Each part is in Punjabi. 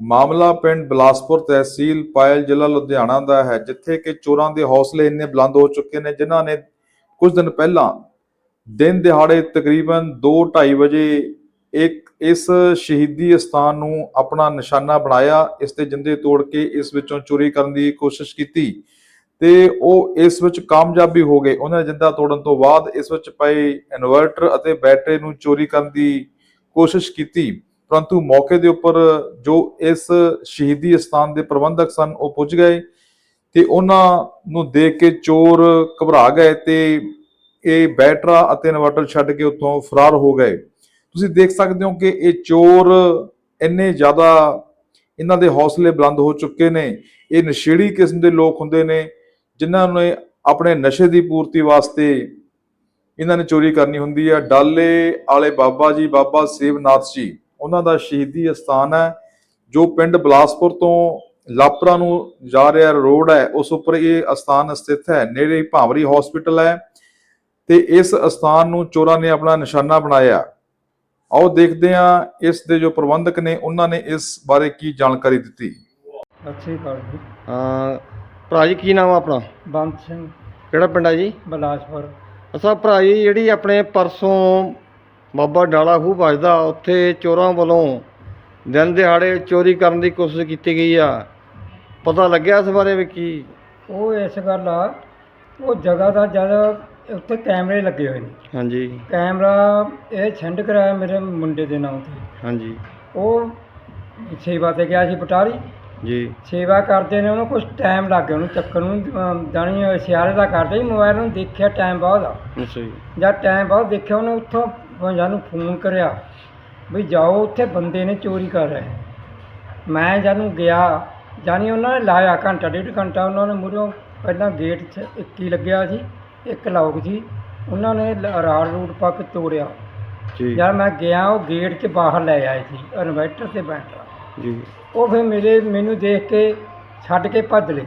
ਮਾਮਲਾ ਪਿੰਡ ਬਲਾਸਪੁਰ ਤਹਿਸੀਲ ਪਾਇਲ ਜ਼ਿਲ੍ਹਾ ਲੁਧਿਆਣਾ ਦਾ ਹੈ, ਜਿੱਥੇ ਕਿ ਚੋਰਾਂ ਦੇ ਹੌਸਲੇ ਇੰਨੇ ਬੁਲੰਦ ਹੋ ਚੁੱਕੇ ਨੇ, ਜਿਨ੍ਹਾਂ ਨੇ ਕੁਝ ਦਿਨ ਪਹਿਲਾਂ ਦਿਨ ਦਿਹਾੜੇ ਤਕਰੀਬਨ 2:30 ਵਜੇ ਇੱਕ ਇਸ ਸ਼ਹੀਦੀ ਸਥਾਨ ਨੂੰ ਆਪਣਾ ਨਿਸ਼ਾਨਾ ਬਣਾਇਆ, ਇਸ ਤੇ ਜਿੰਦੇ ਤੋੜ ਕੇ ਇਸ ਵਿੱਚੋਂ ਚੋਰੀ ਕਰਨ ਦੀ ਕੋਸ਼ਿਸ਼ ਕੀਤੀ ਤੇ ਉਹ ਇਸ ਵਿੱਚ ਕਾਮਯਾਬੀ ਹੋ ਗਏ। ਉਹਨਾਂ ਨੇ ਜਿੰਦਾ ਤੋੜਨ ਤੋਂ ਬਾਅਦ ਇਸ ਵਿੱਚ ਪਏ ਇਨਵਰਟਰ ਅਤੇ ਬੈਟਰੀ ਨੂੰ ਚੋਰੀ ਕਰਨ ਦੀ ਕੋਸ਼ਿਸ਼ ਕੀਤੀ। ਪਰੰਤੂ ਮੌਕੇ ਦੇ ਉੱਪਰ ਜੋ ਇਸ ਸ਼ਹੀਦੀ ਸਥਾਨ ਦੇ ਪ੍ਰਬੰਧਕ ਸਨ, ਉਹ ਪੁੱਜ ਗਏ ਤੇ ਉਹਨਾਂ ਨੂੰ ਦੇਖ ਕੇ ਚੋਰ ਘਬਰਾ ਗਏ ਤੇ ਇਹ ਬੈਟਰਾ ਅਤੇ ਇਨਵਰਟਰ ਛੱਡ ਕੇ ਉੱਥੋਂ ਫਰਾਰ ਹੋ ਗਏ। ਤੁਸੀਂ ਦੇਖ ਸਕਦੇ ਹੋ ਕਿ ਇਹ ਚੋਰ ਇੰਨੇ ਜ਼ਿਆਦਾ ਇਹਨਾਂ ਦੇ ਹੌਸਲੇ ਬੁਲੰਦ ਹੋ ਚੁੱਕੇ ਨੇ। ਇਹ ਨਸ਼ੇੜੀ ਕਿਸਮ ਦੇ ਲੋਕ ਹੁੰਦੇ ਨੇ, ਜਿਨ੍ਹਾਂ ਨੇ ਆਪਣੇ ਨਸ਼ੇ ਦੀ ਪੂਰਤੀ ਵਾਸਤੇ ਇਹਨਾਂ ਨੇ ਚੋਰੀ ਕਰਨੀ ਹੁੰਦੀ ਹੈ ਡਾਲੇ ਵਾਲੇ ਬਾਬਾ ਜੀ, ਬਾਬਾ ਸੇਵਨਾਥ ਜੀ ਉਹਨਾਂ ਦਾ ਸ਼ਹੀਦੀ ਸਥਾਨ ਹੈ ਜੋ ਪਿੰਡ ਬਲਾਸਪੁਰ ਤੋਂ ਲਾਪਰਾ ਨੂੰ ਜਾ ਰਿਹਾ ਰੋਡ ਹੈ ਉਸ ਉੱਪਰ ਇਹ ਅਸਥਾਨ ਸਥਿਤ ਹੈ ਨੇੜੇ ਹੀ ਭਾਵਰੀ ਹਸਪੀਟਲ ਹੈ ਤੇ ਇਸ ਅਸਥਾਨ ਨੂੰ ਚੋਰਾਂ ਨੇ ਆਪਣਾ ਨਿਸ਼ਾਨਾ ਬਣਾਇਆ। ਆਓ ਦੇਖਦੇ ਹਾਂ ਇਸ ਦੇ ਜੋ ਪ੍ਰਬੰਧਕ ਨੇ ਉਹਨਾਂ ਨੇ ਇਸ ਬਾਰੇ ਕੀ ਜਾਣਕਾਰੀ ਦਿੱਤੀ। ਸਤਿ ਸ਼੍ਰੀ ਅਕਾਲ ਜੀ। ਹਾਂ ਭਰਾ ਜੀ ਕੀ ਨਾਮ ਆ ਆਪਣਾ? ਬੰਦ ਸਿੰਘ। ਕਿਹੜਾ ਪਿੰਡ ਆ ਜੀ? ਬਲਾਸਪੁਰ। ਅਸਾਂ ਭਰਾ ਜੀ ਜਿਹੜੀ ਆਪਣੇ ਪਰਸੋਂ ਬਾਬਾ ਡਾਲਾ ਖੂਹ ਵੱਜਦਾ ਉੱਥੇ ਚੋਰਾਂ ਵੱਲੋਂ ਦਿਨ ਦਿਹਾੜੇ ਚੋਰੀ ਕਰਨ ਦੀ ਕੋਸ਼ਿਸ਼ ਕੀਤੀ ਗਈ ਆ। ਪਤਾ ਲੱਗਿਆ ਇਸ ਬਾਰੇ ਵੀ ਕੀ? ਉਹ ਇਸ ਗੱਲ ਆ ਉਹ ਜਗ੍ਹਾ ਦਾ ਜਦ ਉੱਥੇ ਕੈਮਰੇ ਲੱਗੇ ਹੋਏ ਨੇ। ਹਾਂਜੀ। ਕੈਮਰਾ ਇਹ ਛੰਡ ਕਰਾਇਆ ਮੇਰੇ ਮੁੰਡੇ ਦੇ ਨਾਂ ਤੇ। ਹਾਂਜੀ। ਉਹ ਸੇਵਾ ਤੇ ਗਿਆ ਸੀ ਪਟਾਰੀ। ਜੀ। ਸੇਵਾ ਕਰਦੇ ਨੇ ਉਹਨੂੰ ਕੁਝ ਟਾਈਮ ਲੱਗ ਗਿਆ ਉਹਨੂੰ ਚੱਕਰ ਨੂੰ ਜਾਣੀ ਸਿਆਰੇ ਦਾ ਕਰਦੇ ਸੀ ਮੋਬਾਈਲ ਨੂੰ ਦੇਖਿਆ ਟਾਈਮ ਬਹੁਤ ਆ। ਅੱਛਾ ਜੀ। ਜਦ ਟਾਈਮ ਬਹੁਤ ਦੇਖਿਆ ਉਹਨੇ ਉੱਥੋਂ ਸਾਨੂੰ ਫੋਨ ਕਰਿਆ ਵੀ ਜਾਓ ਉੱਥੇ ਬੰਦੇ ਨੇ ਚੋਰੀ ਕਰ ਰਹੇ ਮੈਂ ਜਦੋਂ ਗਿਆ ਜਾਨੀ ਉਹਨਾਂ ਨੇ ਲਾਇਆ ਘੰਟਾ ਡੇਢ ਘੰਟਾ ਉਹਨਾਂ ਨੇ ਮੂਹਰਿਓਂ ਪਹਿਲਾਂ ਗੇਟ 'ਚ ਇੱਕ ਹੀ ਲੱਗਿਆ ਸੀ ਇੱਕ ਲੌਕ ਸੀ। ਉਹਨਾਂ ਨੇ ਲ- ਰਾੜ ਰੂਟ ਪਾ ਕੇ ਤੋੜਿਆ। ਜੀ। ਜਦ ਮੈਂ ਗਿਆ ਉਹ ਗੇਟ 'ਚ ਬਾਹਰ ਲੈ ਆਏ ਸੀ ਇਨਵਰਟਰ ਤੇ ਬੈਟਰਾ। ਜੀ। ਉਹ ਫਿਰ ਮੇਰੇ ਮੈਨੂੰ ਦੇਖ ਕੇ ਛੱਡ ਕੇ ਭੱਜ ਲਏ।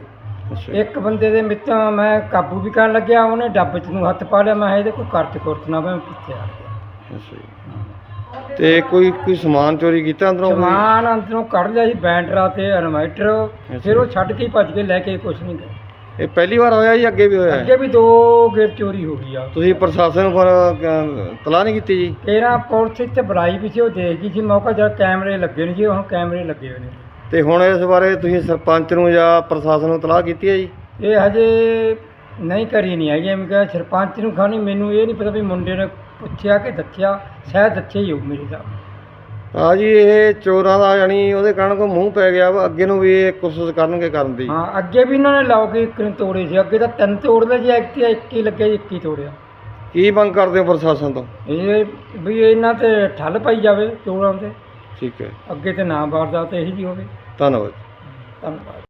ਅੱਛਾ। ਇੱਕ ਬੰਦੇ ਦੇ ਮਿੱਤਾਂ ਮੈਂ ਕਾਬੂ ਵੀ ਕਰਨ ਲੱਗਿਆ ਉਹਨੇ ਡੱਬ 'ਚ ਨੂੰ ਹੱਥ ਪਾ ਲਿਆ ਮੈਂ ਕਿਹਾ ਇਹਦੇ ਕੋਈ ਕਰਤ ਕੁਰਤ ਨਾ ਮੈਂ ਪਿੱਛੇ ਆ ਗਿਆ। ਅੱਛਾ ਜੀ। ਤੇ ਕੋਈ ਕੋਈ ਸਮਾਨ ਚੋਰੀ ਕੀਤਾ ਅੰਦਰੋਂ ਕੋਈ? ਸਮਾਨ ਅੰਦਰੋਂ ਕੱਢ ਲਿਆ ਸੀ ਬੈਂਡਰਾ ਤੇ ਇਨਵਰਟਰ ਫਿਰ ਉਹ ਛੱਡ ਕੇ ਹੀ ਭੱਜ ਕੇ ਲੈ ਕੇ ਕੁਛ ਨਹੀਂ ਗਏ। ਇਹ ਪਹਿਲੀ ਵਾਰ ਹੋਇਆ ਜੀ ਅੱਗੇ ਵੀ ਹੋਇਆ? ਹੈ? ਅੱਗੇ ਵੀ ਦੋ ਗੇਟ ਚੋਰੀ ਹੋ ਗਈ ਆ। ਤੁਸੀਂ ਪ੍ਰਸ਼ਾਸਨ ਨੂੰ ਫਿਰ ਤਲਾਹ ਨਹੀਂ ਕੀਤੀ ਜੀ? ਤੇਰਾ ਪੁਲਿਸ ਇੱਥੇ ਬੁਲਾਈ ਵੀ ਸੀ ਉਹ ਦੇਖ ਗਈ ਸੀ। ਮੌਕਾ ਜਦ ਕੈਮਰੇ ਲੱਗੇ ਨੇ ਜੀ ਹੁਣ ਕੈਮਰੇ ਲੱਗੇ ਹੋਏ ਨੇ। ਤੇ ਹੁਣ ਇਸ ਬਾਰੇ ਤੁਸੀਂ ਸਰਪੰਚ ਨੂੰ ਜਾਂ ਪ੍ਰਸ਼ਾਸਨ ਨੂੰ ਤਲਾਹ ਕੀਤੀ ਹੈ ਜੀ? ਇਹ ਹਜੇ ਨਹੀਂ ਕਰੀ ਨਹੀਂ ਹੈਗੀ ਮੈਂ ਕਿਹਾ ਸਰਪੰਚ ਨੂੰ ਖਾਣੀ ਮੈਨੂੰ ਇਹ ਨਹੀਂ ਪਤਾ ਵੀ ਮੁੰਡੇ ਨੇ ਪੁੱਛਿਆ ਕਿ ਦੱਸਿਆ ਸ਼ਾਇਦ ਦੱਸਿਆ ਹੀ ਹੋਊ ਮੇਰੇ ਦਾ ਆ ਜੀ ਇਹ ਚੋਰਾਂ ਦਾ ਯਾਨੀ ਉਹਦੇ ਕਾਰਨ ਕੋ ਮੂੰਹ ਪੈ ਗਿਆ ਵਾ ਅੱਗੇ ਨੂੰ ਵੀ ਇਹ ਕੋਸ਼ਿਸ਼ ਕਰਨਗੇ ਕਰਨ ਦੀ। ਹਾਂ ਅੱਗੇ ਵੀ ਇਹਨਾਂ ਨੇ ਲਾਓ ਕੇ ਇੱਕ ਨੂੰ ਤੋੜੇ ਸੀ ਅੱਗੇ ਤਾਂ ਤਿੰਨ ਤੋੜਦੇ ਜੀ ਇੱਕ ਇੱਕ ਹੀ ਲੱਗਿਆ ਜੀ ਇੱਕ ਹੀ ਤੋੜਿਆ। ਕੀ ਮੰਗ ਕਰਦੇ ਹੋ ਪ੍ਰਸ਼ਾਸਨ ਤੋਂ? ਇਹ ਵੀ ਇਹਨਾਂ ਤੇ ਠੱਲ ਪਾਈ ਜਾਵੇ ਚੋਰਾਂ ਤੇ। ਠੀਕ ਹੈ। ਅੱਗੇ ਤੇ ਨਾ ਵਾਰਦਾਤ ਇਹੀ ਜੀ ਹੋਵੇ। ਧੰਨਵਾਦ। ਧੰਨਵਾਦ।